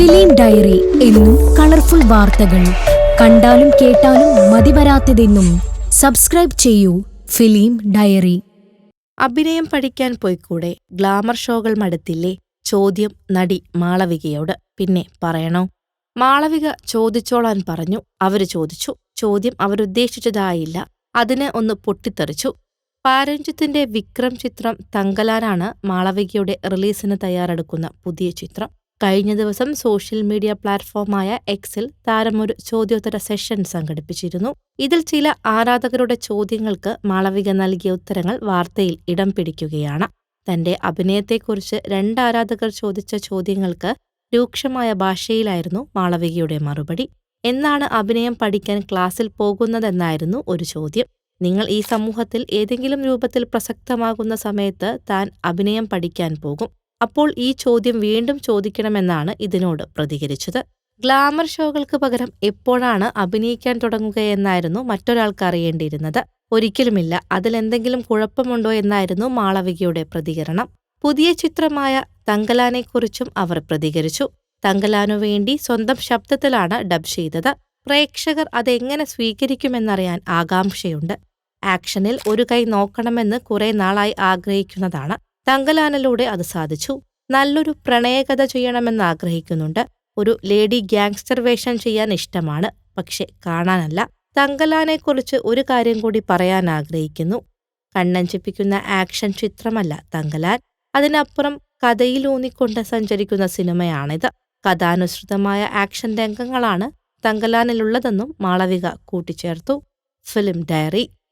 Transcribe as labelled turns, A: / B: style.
A: Film diary എന്നും colourful വാർത്തകൾ. കണ്ടാലും കേട്ടാലും മതിവരാത്തതെന്നും സബ്സ്ക്രൈബ് ചെയ്യൂ ഫിലിം ഡയറി.
B: അഭിനയം പഠിക്കാൻ പോയിക്കൂടെ? ഗ്ലാമർ ഷോകൾ മടുത്തില്ലേ? ചോദ്യം നടി മാളവികയോട്. പിന്നെ പറയണോ? മാളവിക ചോദിച്ചോളാൻ പറഞ്ഞു. അവർ ചോദിച്ചു. ചോദ്യം അവരുദ്ദേശിച്ചതായില്ല. അതിനെ ഒന്ന് പൊട്ടിത്തെറിച്ചു. പാരഞ്ചിത്തിന്റെ വിക്രം ചിത്രം തങ്കലാനാണ് മാളവികയുടെ റിലീസിന് തയ്യാറെടുക്കുന്ന പുതിയ ചിത്രം. കഴിഞ്ഞ ദിവസം സോഷ്യൽ മീഡിയ പ്ലാറ്റ്ഫോമായ എക്സിൽ താരം ഒരു ചോദ്യോത്തര സെഷൻ സംഘടിപ്പിച്ചിരുന്നു. ഇതിൽ ചില ആരാധകരുടെ ചോദ്യങ്ങൾക്ക് മാളവിക നൽകിയ ഉത്തരങ്ങൾ വാർത്തയിൽ ഇടം പിടിക്കുകയാണ്. തന്റെ അഭിനയത്തെക്കുറിച്ച് രണ്ട് ആരാധകർ ചോദിച്ച ചോദ്യങ്ങൾക്ക് രൂക്ഷമായ ഭാഷയിലായിരുന്നു മാളവികയുടെ മറുപടി. എന്നാണ് അഭിനയം പഠിക്കാൻ ക്ലാസ്സിൽ പോകുന്നതെന്നായിരുന്നു ഒരു ചോദ്യം. നിങ്ങൾ ഈ സമൂഹത്തിൽ ഏതെങ്കിലും രൂപത്തിൽ പ്രസക്തമാകുന്ന സമയത്ത് താൻ അഭിനയം പഠിക്കാൻ പോകും. അപ്പോൾ ഈ ചോദ്യം വീണ്ടും ചോദിക്കണമെന്നാണ് ഇതിനോട് പ്രതികരിച്ചത്. ഗ്ലാമർ ഷോകൾക്ക് പകരം എപ്പോഴാണ് അഭിനയിക്കാൻ തുടങ്ങുകയെന്നായിരുന്നു മറ്റൊരാൾക്ക് അറിയേണ്ടിയിരുന്നത്. ഒരിക്കലുമില്ല. അതിലെന്തെങ്കിലും കുഴപ്പമുണ്ടോ എന്നായിരുന്നു മാളവികയുടെ പ്രതികരണം. പുതിയ ചിത്രമായ തങ്കലാനെക്കുറിച്ചും അവർ പ്രതികരിച്ചു. തങ്കലാനു വേണ്ടി സ്വന്തം ശബ്ദത്തിലാണ് ഡബ് ചെയ്തത്. പ്രേക്ഷകർ അതെങ്ങനെ സ്വീകരിക്കുമെന്നറിയാൻ ആകാംക്ഷയുണ്ട്. ആക്ഷനിൽ ഒരു കൈ നോക്കണമെന്ന് കുറെ നാളായി ആഗ്രഹിക്കുന്നതാണ്. തങ്കലാനിലൂടെ അത് സാധിച്ചു. നല്ലൊരു പ്രണയകഥ ചെയ്യണമെന്ന് ആഗ്രഹിക്കുന്നുണ്ട്. ഒരു ലേഡി ഗ്യാങ്സ്റ്റർ വേഷം ചെയ്യാൻ ഇഷ്ടമാണ്. പക്ഷെ കാണാനല്ല. തങ്കലാനെക്കുറിച്ച് ഒരു കാര്യം കൂടി പറയാൻ ആഗ്രഹിക്കുന്നു. കണ്ണഞ്ചിപ്പിക്കുന്ന ആക്ഷൻ ചിത്രമല്ല തങ്കലാൻ. അതിനപ്പുറം കഥയിലൂന്നിക്കൊണ്ട് സഞ്ചരിക്കുന്ന സിനിമയാണിത്. കഥാനുസൃതമായ ആക്ഷൻ രംഗങ്ങളാണ് തങ്കലാനിലുള്ളതെന്നും മാളവിക കൂട്ടിച്ചേർത്തു. Film diary.